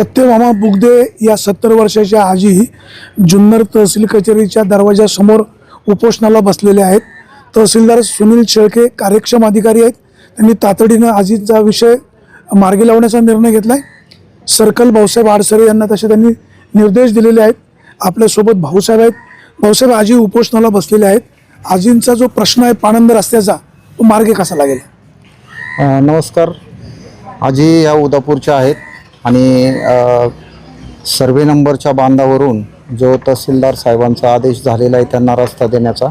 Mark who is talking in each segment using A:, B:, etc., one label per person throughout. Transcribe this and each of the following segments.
A: सत्यमामा बुगदे या सत्तर वर्षाच्या आजी जुन्नर तहसील कचेरीच्या दरवाजासमोर उपोषणाला बसलेले आहेत. तहसीलदार सुनील शेळके कार्यक्षम अधिकारी आहेत. त्यांनी तातडीनं आजीचा विषय मार्गी लावण्याचा निर्णय घेतला आहे सर्कल भाऊसाहेब आडसरे यांना तसे त्यांनी निर्देश दिलेले आहेत. आपल्यासोबत भाऊसाहेब आहेत. भाऊसाहेब आजी उपोषणाला बसलेले आहेत. आजींचा जो प्रश्न आहे पाणंद रस्त्याचा तो मार्गे कसा लागेल?
B: नमस्कार. आजी या उदापूरच्या आहेत. आणि सर्वे नंबरच्या बांधावरून जो तहसीलदार साहेबांचा आदेश झालेला आहे त्यांना रस्ता देण्याचा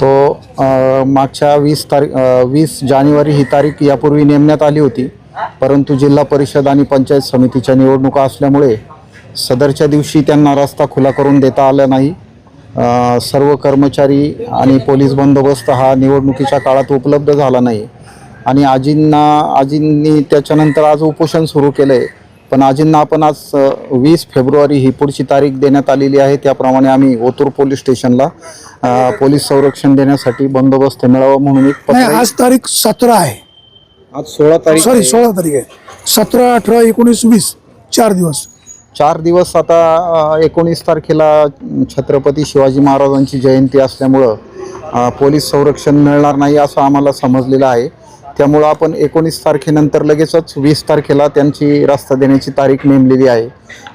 B: तो मागच्या वीस तारीख वीस जानेवारी ही तारीख यापूर्वी नेमण्यात आली होती. परंतु जिल्हा परिषद आणि पंचायत समितीच्या निवडणुका असल्यामुळे सदरच्या दिवशी त्यांना रस्ता खुला करून देता आला नाही. सर्व कर्मचारी आणि पोलीस बंदोबस्त हा निवडणुकीच्या काळात उपलब्ध झाला नाही. आणि आजींना आजींनी त्याच्यानंतर आज उपोषण सुरू केलं आहे पण आजींना आपण आज वीस फेब्रुवारी ही पुढची तारीख देण्यात आलेली आहे. त्याप्रमाणे आम्ही ओतूर पोलीस स्टेशनला पोलीस संरक्षण देण्यासाठी बंदोबस्त मिळावा म्हणून एक
A: आज तारीख सतरा आहे.
B: आज सोळा तारीख
A: सॉरी. सोळा तारीख आहे. सतरा अठरा एकोणीस वीस चार दिवस.
B: चार दिवस आता एकोणीस तारखेला छत्रपती शिवाजी महाराजांची जयंती असल्यामुळं पोलीस संरक्षण मिळणार नाही असं आम्हाला समजलेलं आहे. त्यामुळं आपण एकोणीस तारखेनंतर लगेचच वीस तारखेला त्यांची रस्ता देण्याची तारीख नेमलेली आहे.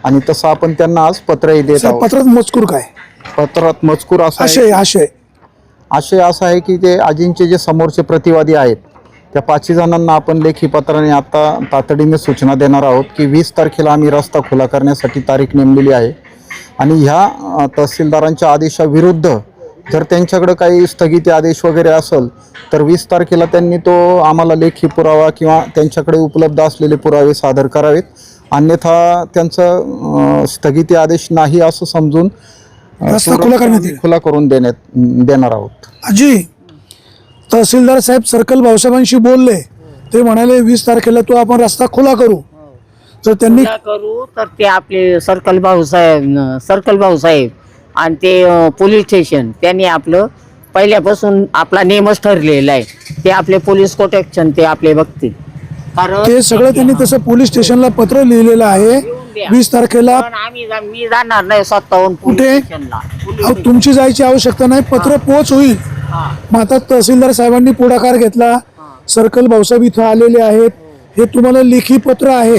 B: आणि तसं आपण त्यांना आज पत्रही देत आहोत.
A: पत्रात मजकूर काय?
B: पत्रात मजकूर असा आहे
A: आशय आशय.
B: आशय असा आहे की ते आजींचे जे समोरचे प्रतिवादी आहेत त्या पाचही जणांना आपण लेखी पत्राने आता तातडीने सूचना देणार आहोत की वीस तारखेला आम्ही रस्ता खुला करण्यासाठी तारीख नेमलेली आहे. आणि ह्या अ, तहसीलदारांच्या आदेशाविरुद्ध जर त्यांच्याकडे काही स्थगिती आदेश वगैरे असेल तर वीस तारखेला त्यांनी तो आम्हाला लेखी पुरावा किंवा त्यांच्याकडे उपलब्ध असलेले पुरावे सादर करावेत. अन्यथा त्यांचं स्थगिती आदेश नाही असं समजून
A: खुला करण्यात.
B: खुला करून देण्यात देणार आहोत.
A: आजी तहसीलदार साहेब सर्कल भाऊसाहेबांशी बोलले. ते म्हणाले वीस तारखेला तो आपण रस्ता खुला करू. तर त्यांनी
C: काय करू तर ते आपले सर्कल भाऊसाहेब सर्कल भाऊसाहेब आणि ते पोलीस स्टेशन त्यांनी आपलं पहिल्यापासून आपला नेमच ठरलेला आहे. ते आपले पोलीस प्रोटेक्शन ते आपले बघतील. कारण
A: ते सगळं त्यांनी तसं पोलीस स्टेशनला पत्र लिहिलेलं आहे. वीस तारखेला
C: पण आम्ही जा- मी जाणार नाही स्वतःहून
A: कुठे?
C: पोलीस स्टेशनला पोलीस
A: अहो, तुमची जायची आवश्यकता नाही. पत्र पोच होईल.
C: हा.
A: मग आता तहसीलदार साहेबांनी पुढाकार घेतला. सर्कल भाऊसाहेब इथं आलेले आहेत. हे तुम्हाला लेखी पत्र आहे.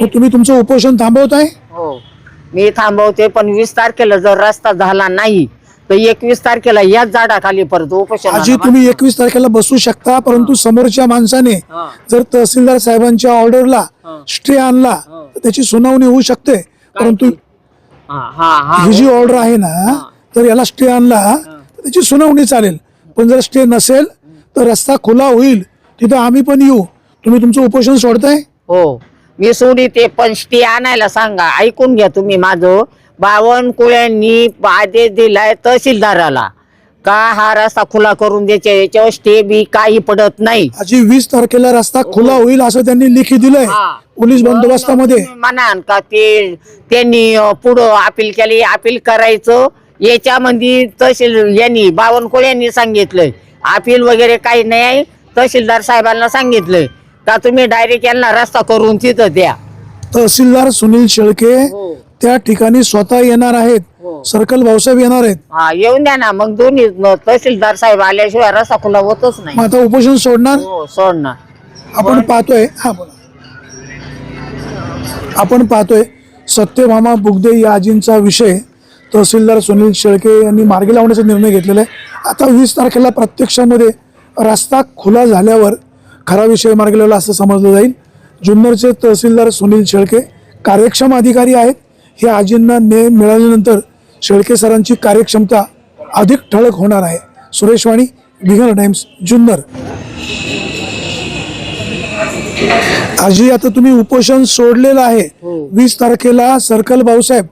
A: मग तुम्ही तुमचं उपोषण थांबवताय?
C: हो. मी थांबवते पण वीस तारखेला जर रस्ता झाला नाही तर एकवीस तारखेला याच झाडाखाली परत उपोषण
A: आजी तुम्ही एकवीस तारखेला बसू शकता परंतु समोरच्या माणसाने. जर तहसीलदार साहेबांच्या ऑर्डरला. स्टे आणला तर त्याची सुनावणी होऊ शकते. परंतु
C: हा
A: जी ऑर्डर आहे ना तर याला स्टे आणला तर त्याची सुनावणी चालेल. पण जर स्टे नसेल तर रस्ता खुला होईल. तिथं आम्ही पण येऊ. तुम्ही तुमचं उपोषण सोडताय?
C: हो. मी सोडी ते पण स्टे आणायला सांगा. ऐकून घ्या तुम्ही माझं. बावनकुळ्यांनी आदेश दिलाय तहसीलदाराला. का हा रस्ता खुला करून द्यायचा? याच्यावर स्टे बी काही पडत नाही.
A: आजी वीस तारखेला रस्ता खुला होईल असं त्यांनी लिखी दिलंय
C: हा.
A: पोलीस बंदोबस्तामध्ये.
C: तुम्ही म्हणाल का ते त्यांनी अं, पुढं अपील केली अपील करायचं? याच्यामध्ये तहसील यांनी बावनकुळे यांनी सांगितलंय. अपील वगैरे काही नाही आहे तहसीलदार साहेबांना सांगितलंय. का तुम्ही डायरेक्ट यांना रस्ता करून तिथं द्या.
A: तहसीलदार सुनील शेळके
C: हो.
A: त्या ठिकाणी स्वतः येणार आहेत.
C: हो.
A: सर्कल भाऊसाहेब येणार आहेत.
C: हा येऊन द्या ना मग दोन्ही न- तहसीलदार साहेब आल्याशिवाय रस्ता खुला होतच नाही.
A: मग आता उपोषण सोडणार?
C: हो सोड ना
A: आपण पाहतोय हा बोला. आपण पाहतोय सत्यभामा बुगदे या आजींचा विषय तहसीलदार सुनील शेळके यांनी मार्गी लावण्याचा निर्णय घेतलेला आहे. आता वीस तारखेला प्रत्यक्षामध्ये रस्ता खुला झाल्यावर खरा विषय मार्गी लावला असं समजलं जाईल. जुन्नरचे तहसीलदार सुनील शेळके कार्यक्षम अधिकारी आहेत. हे आजींना न्याय मिळाल्यानंतर शेळके सरांची कार्यक्षमता अधिक ठळक होणार आहे. सुरेश वाणी बिगर टाइम्स जुन्नर. आजी आता तुम्ही उपोषण सोडलेलं आहे. वीस तारखेला सर्कल भाऊसाहेब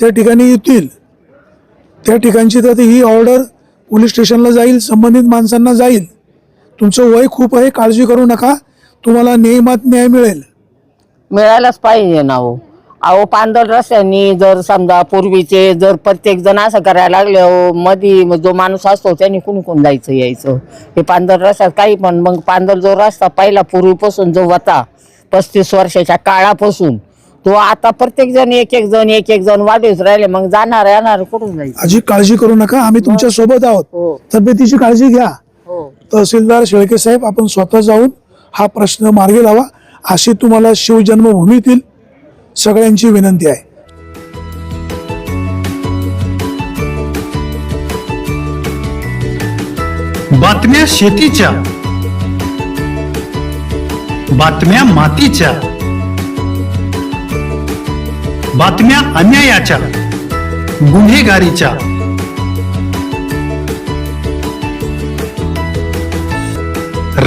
A: त्या ठिकाणी येतील. त्या ठिकाणची तर ही ऑर्डर पोलीस स्टेशनला जाईल संबंधित माणसांना जाईल. तुमचं वय खूप आहे काळजी करू नका. तुम्हाला नियमात न्याय मिळेल.
C: मिळायलाच पाहिजे ना हो. अहो पांदल रस्त्यानी जर समजा पूर्वीचे जर प्रत्येक जण असं करायला लागले अहो मधी जो माणूस असतो त्यांनी कुणी कोण जायचं यायचं? हे पांदल रस्त्यात काही पण मग पांदल जो रस्ता पहिला पूर्वीपासून जो होता पस्तीस वर्षाच्या काळापासून तो आता प्रत्येक जण एक एक जण एक एक जण वाढीस राहिले मग जाणार येणार कुठून जायचं?
A: आजी काळजी करू नका. आम्ही तुमच्यासोबत आहोत.
C: हो.
A: तब्येतीची काळजी घ्या.
C: हो
A: तहसीलदार शेळके साहेब आपण स्वतः जाऊन हा प्रश्न मार्गी लावा. अशी तुम्हाला शिवजन्मभूमीतील सगळ्यांची विनंती आहे.
D: बातम्या शेतीच्या बातम्या मातीच्या बातम्या अन्यायाच्या गुन्हेगारीच्या.